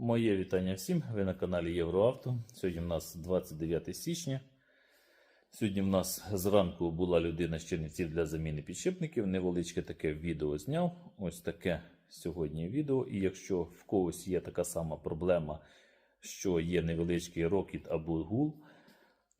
Моє вітання всім. Ви на каналі Євроавто. Сьогодні в нас 29 січня. Сьогодні в нас зранку була людина з Чернівців для заміни підшипників. Невеличке таке відео зняв. Ось таке сьогодні відео. І якщо в когось є така сама проблема, що є невеличкий рокіт або гул,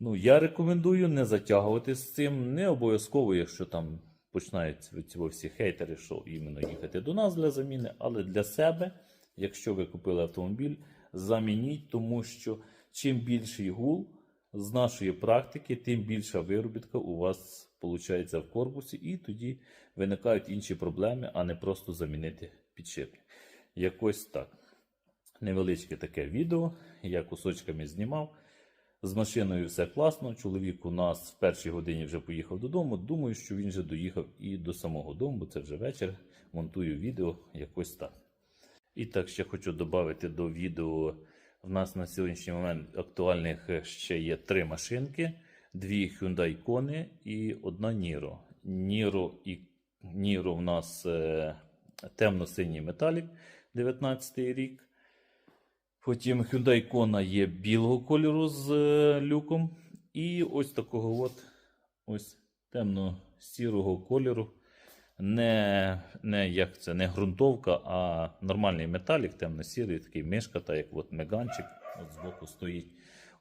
ну я рекомендую не затягувати з цим. Не обов'язково, якщо там починають всі хейтери, що іменно їхати до нас для заміни, але для себе, якщо ви купили автомобіль, замініть, тому що чим більший гул з нашої практики, тим більша виробітка у вас виходить в корпусі, і тоді виникають інші проблеми, а не просто замінити підшипник. Якось так. Невеличке таке відео, я кусочками знімав. З машиною все класно. Чоловік у нас в першій годині вже поїхав додому. Думаю, що він вже доїхав і до самого дому, бо це вже вечір. Монтую відео якось так. І так ще хочу додати до відео. В нас на сьогоднішній момент актуальних ще є три машинки: дві Hyundai Kona і одна Niro. Niro і Niro в нас е, темно-синій металік 19 рік. Потім Hyundai Kona є білого кольору з е, люком. І ось такого от ось темно-сірого кольору. Не, не як це, не ґрунтовка, а нормальний металік, темно-сірий, такий мишка, та як от меганчик от збоку стоїть.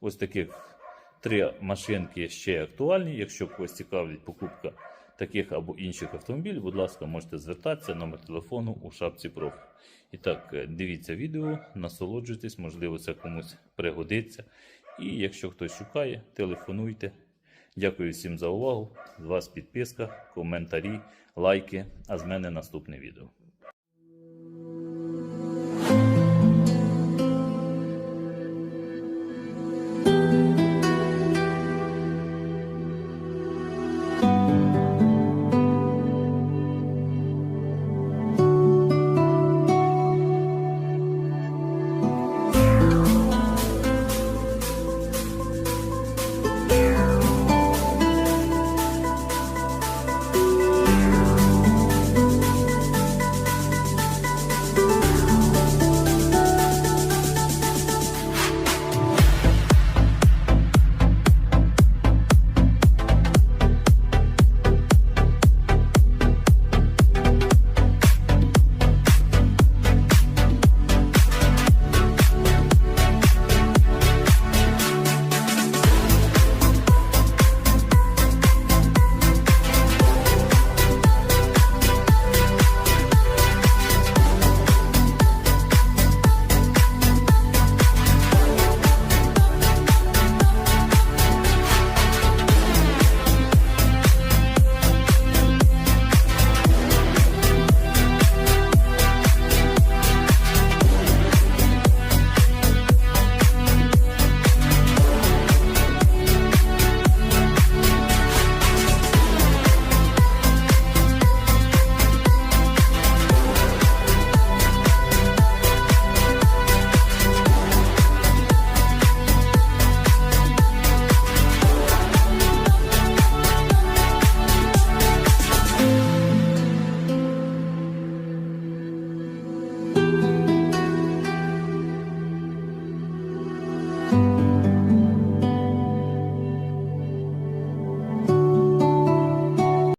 Ось таких три машинки ще актуальні. Якщо когось цікавить покупка таких або інших автомобілів, будь ласка, можете звертатися, номер телефону у шапці профілю. І так, е, дивіться відео, насолоджуйтесь, можливо, це комусь пригодиться. І якщо хтось шукає, телефонуйте. Дякую всім за увагу. З вас підписка, коментарі, лайки. А з мене наступне відео.